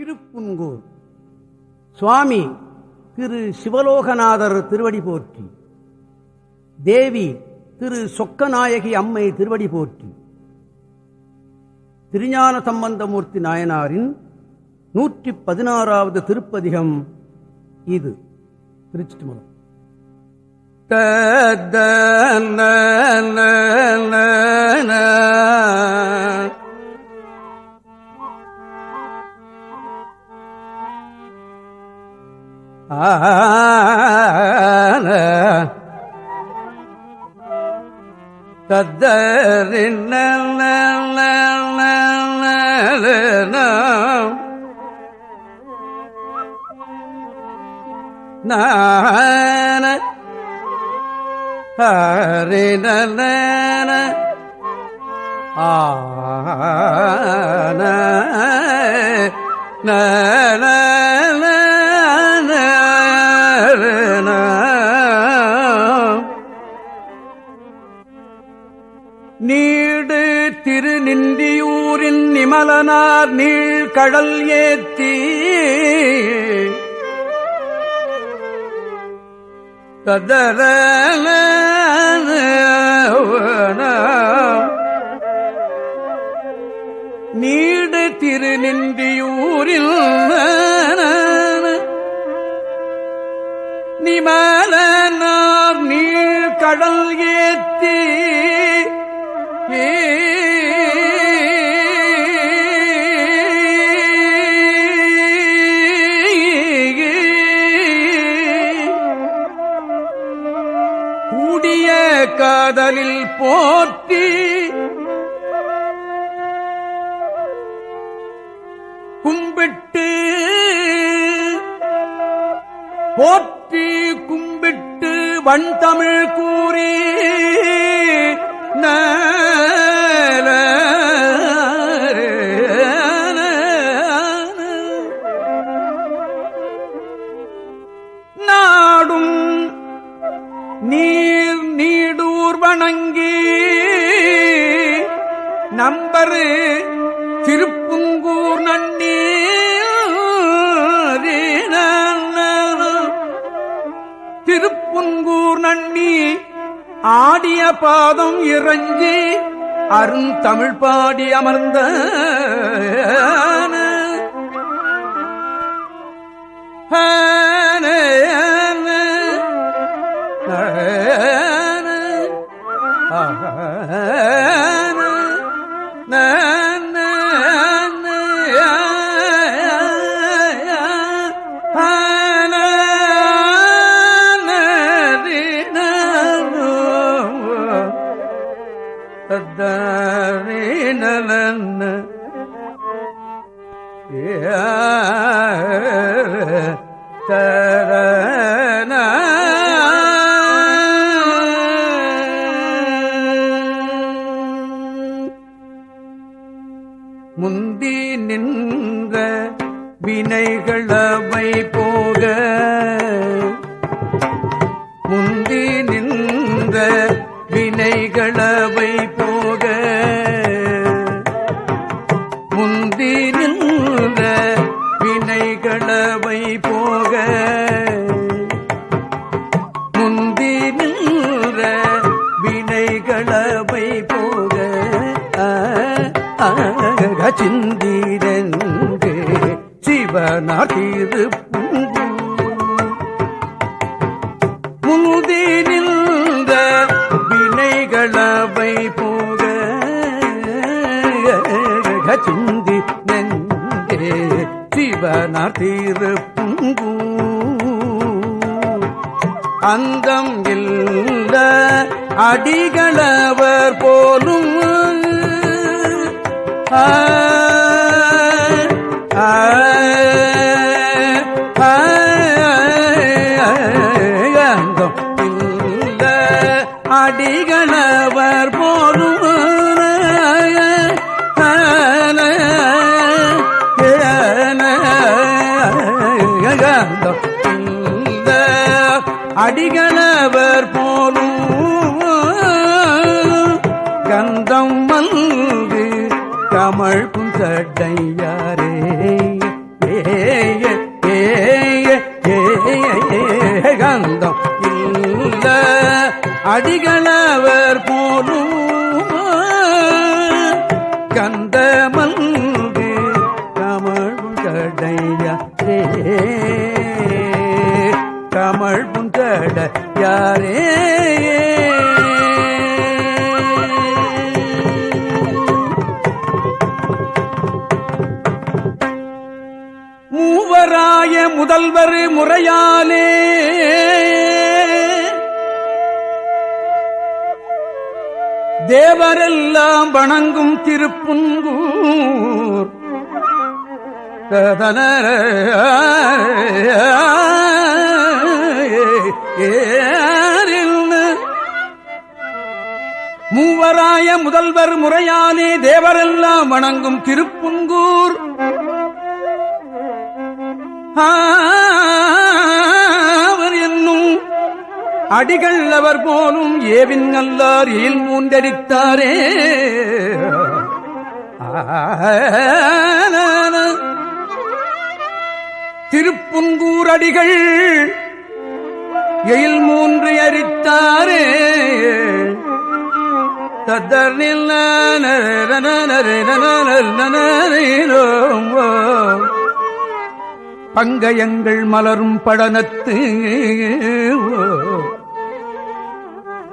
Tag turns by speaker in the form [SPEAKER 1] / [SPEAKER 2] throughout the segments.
[SPEAKER 1] திருப்புன்கூர். சுவாமி திரு சிவலோகநாதர் திருவடி போற்றி. தேவி திரு சொக்கநாயகி அம்மை திருவடி போற்றி. திருஞான சம்பந்தமூர்த்தி நாயனாரின் நூற்றி பதினாறாவது திருப்பதிகம் இது. திருச்சிட்டுமலம் தத்தரின் நான ஹரின ஆன நின்றியூரின் நிமலனார் நீள் கடல் ஏத்தி. ததர நீடு திருநின்றியூரில் நிமலனார் நீள் கடல் ஏத்தி. ஏ காதலில் போற்றி. கும்பிட்டு போற்றி கும்பிட்டு வண்தமிழ் கூ பாதம் அருண் அருந்தமிழ் பாடி அமர்ந்த நலன் தர வினைகளவை போக முந்தி நின்ற வினைகளவை போக. சிந்திரங்கு சிவனாதிரு முந்தி நின்ற வினைகளவை போக. சிந்தி நெஞ்சே சிவனார் தீர்ப்புங்கூ அந்தம் இல்ல அடிகளவர் போலும். ஆ, ஆ, அழகாந்த அடிகளவர் போலும் கந்தம் வந்து கமழ் புஞ்சட்டையாரே ஏ கந்தம் இந்த அடிகள் ததனர மூவராய முதல்வர் முறையாலே தேவரெல்லாம் வணங்கும் திருப்புங்கூர் அவர் என்னும் அடிகள் அவர் போலும் ஏவின் நல்லார் ஏல் மூன்றடித்தாரே திருப்புங்கூர் திருப்புன்கூரடிகள் எயில் மூன்று அரித்தாரே தத்தர்னில் பங்கயங்கள் மலரும் படனத்து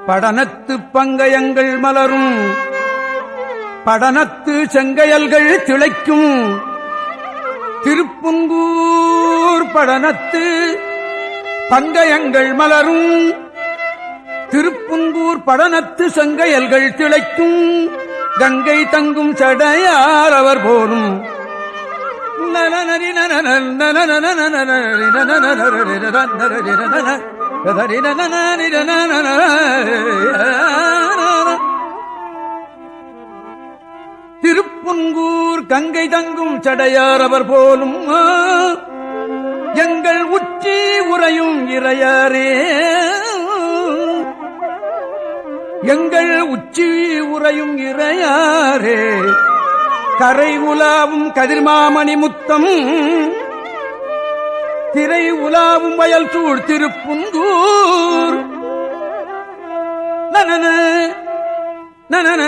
[SPEAKER 1] படனத்து பங்கயங்கள் மலரும் படனத்து செங்கையல்கள் திளைக்கும் திருப்புங்கூர் படனத்து பங்கயங்கள் மலரும். திருப்புங்கூர் படனத்து செங்கையல்கள் திளைக்கும். கங்கை தங்கும் சடையார் அவர் போலும். திருப்புங்கூர் கங்கை தங்கும் சடையார் அவர் போலும் எங்கள் உச்சி உறையும் இறையாரே. எங்கள் உச்சி உறையும் இறையாரே. கரை உலாவும் கதிர்மாமணி முத்தம் திரை உலாவும் வயல் சூழ் திருப்புந்தூர் நனன நனன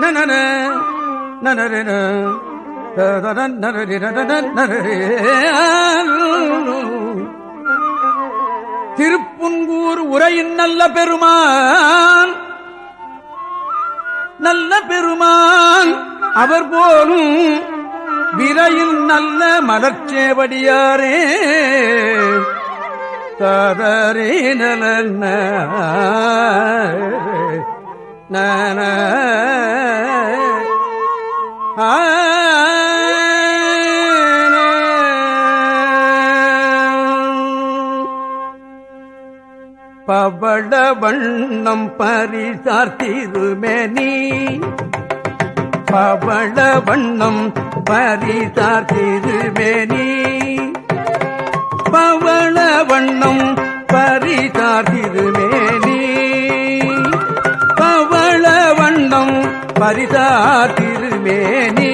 [SPEAKER 1] நனன நனரன ததரன் உரையின் நல்ல பெருமான் நல்ல பெருமான். அவர் போலும் விரையில் நல்ல மலர்ச்சேவடியாரே. தரரே நலன்ன நன ah, பவள வண்ணம் பரிசார் திருமேனி. பவள வண்ணம் பரிசார் திருமேனி. பவள வண்ணம் பரிசார் பரிதா திருமேனி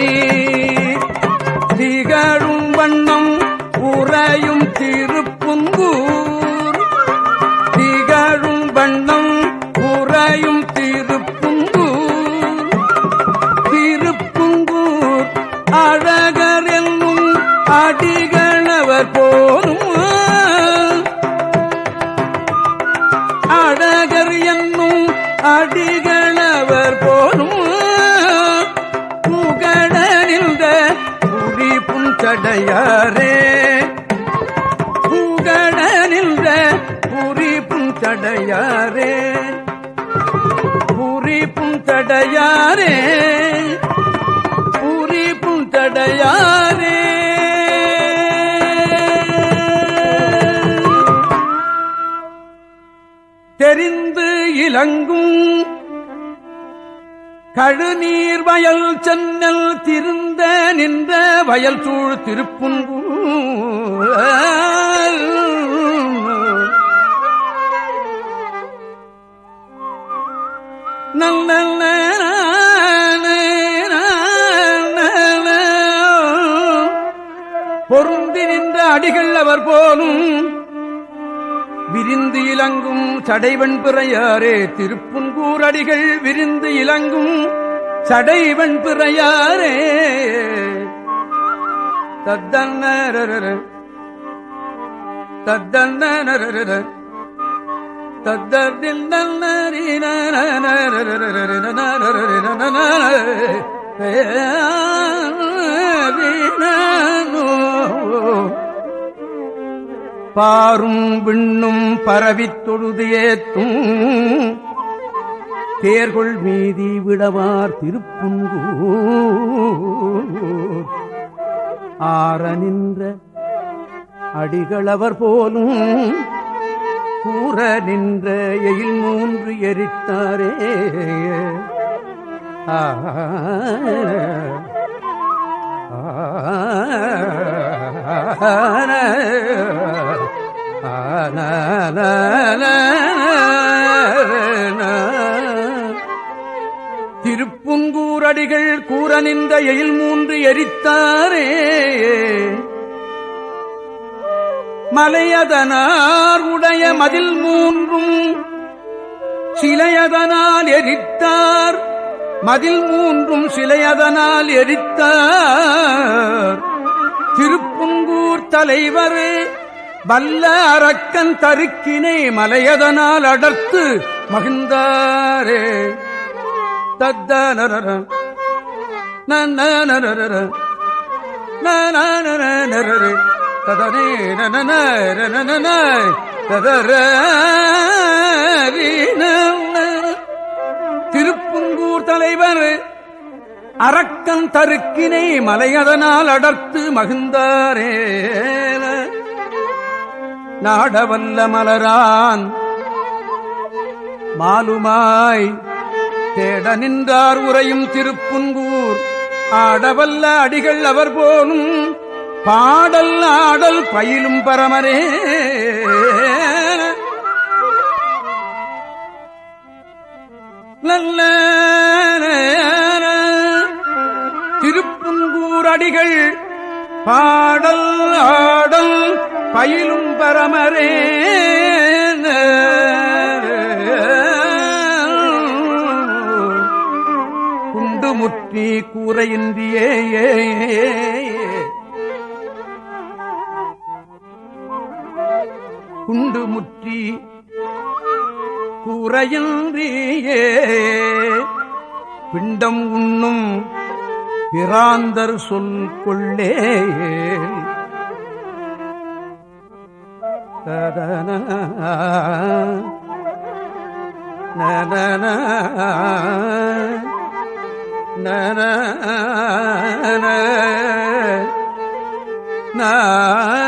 [SPEAKER 1] திகழும் வண்ணம் உறையும் திருப்புங்கூர். திகழும் வண்ணம் உறையும் திருப்புங்கூர். திருப்புங்கூர் அழகர் என்னும் அடிகளவர் போ புஞ்சடையாரே புகழ நின்ற புரி புஞ்சடையாரே புரி புஞ்சடையாரே புரி புஞ்சடையாரே தெரிந்து இலங்கும் கழுநீர் வயல் சென்னல் திருந்த நின்ற வயல் சூழ் திருப்புங்கு நல்ல பொருந்தி நின்ற அடிகள் அவர் போலும் விரிந்து இலங்கும் சடைவன் பிறையாரே திருப்புன்கூரடிகள் விரிந்து இலங்கும் சடைவன் பிறையாரே. தத்தன்ன தத்தன்னரர தத்தத்தில் பாரும் விண்ணும் பரவித் தொழுது ஏத்தும் தேர்கொள் மீதி விடவார் திருப்புங்கூர் ஆற நின்ற அடிகளவர் போலும் கூற நின்ற எயில் மூன்று எரித்தாரே ஆ ஆ திருப்புங்கூரடிகள் கூற நின்ற எயில் மூன்று எரித்தாரே. மலையதனார் உடைய மதில் மூன்றும் சிலையதனால் எரித்தார். மதில் மூன்றும் சிலையதனால் எரித்தார். திருப்புங்கூர் தலைவரே வல்ல அரக்கன் தருக்கினை மலையதனால் அடர்த்து மகிழ்ந்தாரே. தத்தனர நன்னரர நரரு ததனே நன ததர திருப்புங்கூர் தலைவர் அரக்கன் தருக்கினை மலையதனால் அடர்த்து மகிழ்ந்தாரே. நாடவல்ல மலரான். மாலுமாய் தேட நின்றார் உரையும் திருப்புங்கூர் ஆடவல்ல அடிகள் அவர் போனும் பாடல் ஆடல் பயிலும் பரமரே. நல்ல திருப்புங்கூர் அடிகள் பாடல் ஆடல் பயிலும் பரமரே. குண்டு முற்றி கூரையின்றியே. குண்டு முற்றி கூரையின்றியே. பிண்டம் உண்ணும் பிராந்தர் சொல் கொள்ளே ததன நன நன குண்டு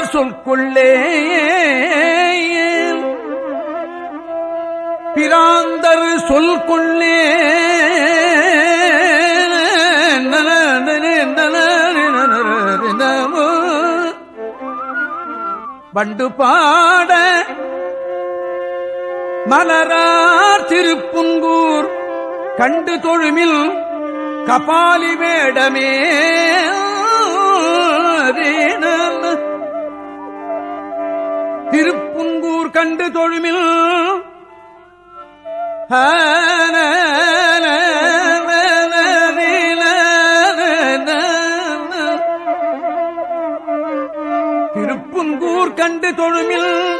[SPEAKER 1] பிராந்தர் சொல்கொள்ளே பிராந்தர் சொல்கொள்ளே. பண்டு பாட மலரார் திருப்புங்கூர் கண்டு தொழுமில் கபாலி வேடமே திருப்புங்கூர் கண்டு தொழுமில். திருப்புங்கூர் கண்டு தொழுமில்.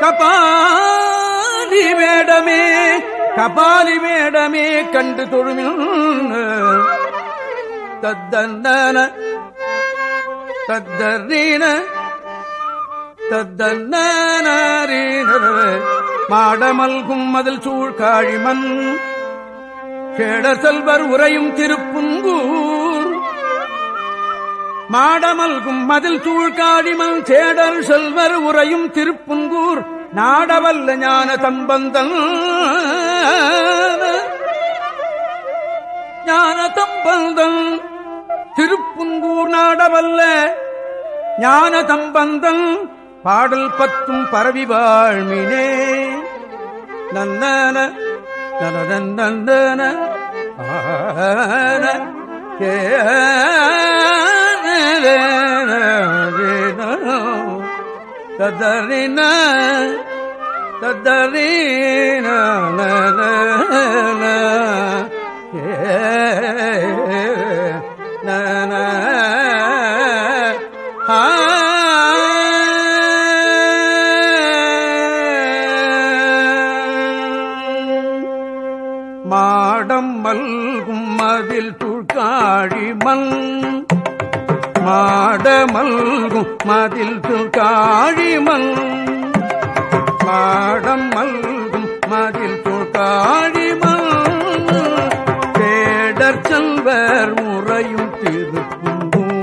[SPEAKER 1] கபாலி வேடமே கபாலி வேடமே கண்டு தொழுமில். தத்தன தத்தரீன மாடமல்கும் மதில் சூழ் காழிமன் கேடர் செல்வர் உரையும் திருப்புங்கூர். மாடமல்கும் மதில் சூழ் காழிமன் சேடர் செல்வர் உரையும் திருப்புங்கூர். நாடவல்ல ஞான சம்பந்தன் ஞான சம்பந்தன் திருப்புங்கூர் நாடவல்ல ஞான சம்பந்தன் பாடல் பத்தும் பரவி வாழ்மினே. நன்னன நனநந்தன ஆன ததறின ஏ மல்கும் மதில் துழ்காழி பாடம் மல்கும் மதில் துழ்காழி மண் தேடர் செல்வர் முறையும் திருப்புங்கும்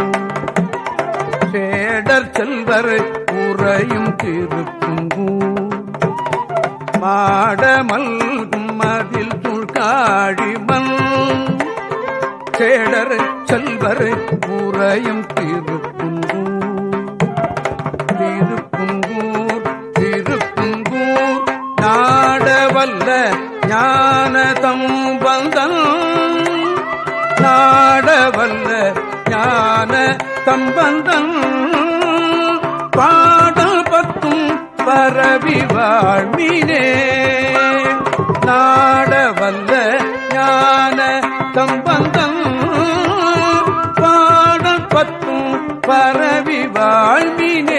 [SPEAKER 1] சேடர் செல்வர் உறையும் திருப்புங்கும் மாடமல்கும் மதில் துழ்காழி மண் செல்வர் முறையும் திருப்பும் வல்ல ஞானதம் பந்தன் நாடவல்ல ஞான தம்பந்தன் பாடல் பத்தும் பரவி வாழ்மினே நாடவல்ல ஞான தம்பந்தன் பாடல் பரவி வாழ்மினே